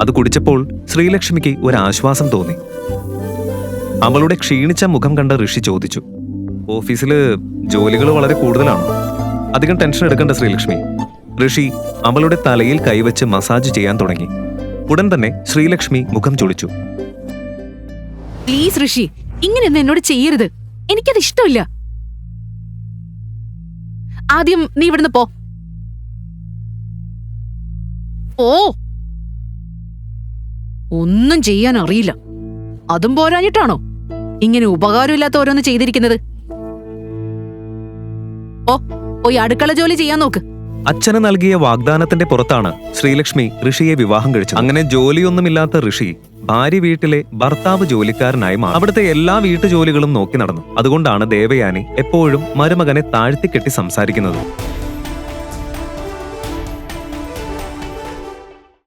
അത് കുടിച്ചപ്പോൾ ശ്രീലക്ഷ്മിക്ക് ഒരാശ്വാസം തോന്നി. അവളുടെ ക്ഷീണിച്ച മുഖം കണ്ട ഋഷി ചോദിച്ചു ഓഫീസിൽ ജോലികൾ വളരെ കൂടുതലാണ്. അധികം ടെൻഷൻ എടുക്കണ്ട ശ്രീലക്ഷ്മി. ഋഷി അവളുടെ തലയിൽ കൈവച്ച് മസാജ് ചെയ്യാൻ തുടങ്ങി. ഉടൻ തന്നെ ശ്രീലക്ഷ്മി മുഖം ചുളിച്ചു. പ്ലീസ് ഋഷി ഇങ്ങനെ എന്നോട് ചെയ്യരുത്. എനിക്കത് ഇഷ്ടമില്ല. ആദ്യം നീ ഇവിടുന്ന് പോ. ഓ. ഒന്നും ചെയ്യാൻ അറിയില്ല. അതും പോരാഞ്ഞിട്ടാണോ? ഇങ്ങനെ ഉപകാരമില്ലാത്ത ഓരോന്ന് ചെയ്തിരിക്കുന്നത്. ഓ പോയി അടുക്കള ജോലി ചെയ്യാൻ നോക്ക്. അച്ഛന് നൽകിയ വാഗ്ദാനത്തിന്റെ പുറത്താണ് ശ്രീലക്ഷ്മി ഋഷിയെ വിവാഹം കഴിച്ചത്. അങ്ങനെ ജോലിയൊന്നുമില്ലാത്ത ഋഷി ഭാര്യ വീട്ടിലെ ഭർത്താവ് ജോലിക്കാരനായി മാറി. അവിടുത്തെ എല്ലാ വീട്ടുജോലികളും നോക്കി നടന്നു. അതുകൊണ്ടാണ് ദേവയാനി എപ്പോഴും മരുമകനെ താഴ്ത്തിക്കെട്ടി സംസാരിക്കുന്നത്.